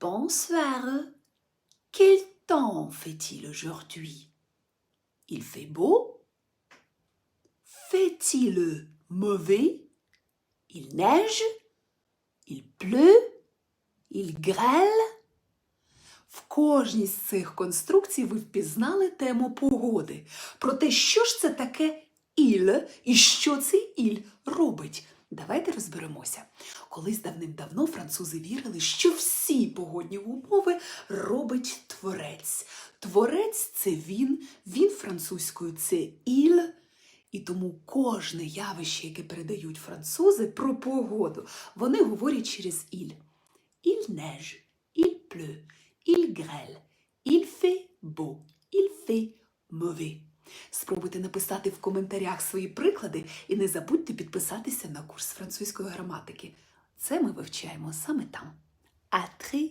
Bonsoir. Quel temps fait-il aujourd'hui Il fait beau Fait-il mauvais Il neige Il pleut Il grêle В кожній з цих конструкцій ви впізнали тему погоди. Про те, що ж це таке іль і що цей іль робить. Давайте розберемося. Колись давним-давно французи вірили, що всі погодні умови робить творець. Творець це він, він французькою це іль. І тому кожне явище, яке передають французи про погоду, вони говорять через іль. Il neige, il pleut, il grêle, il fait beau, il fait mauvais. Спробуйте написати в коментарях свої приклади і не забудьте підписатися на курс французької граматики. Це ми вивчаємо саме там. А très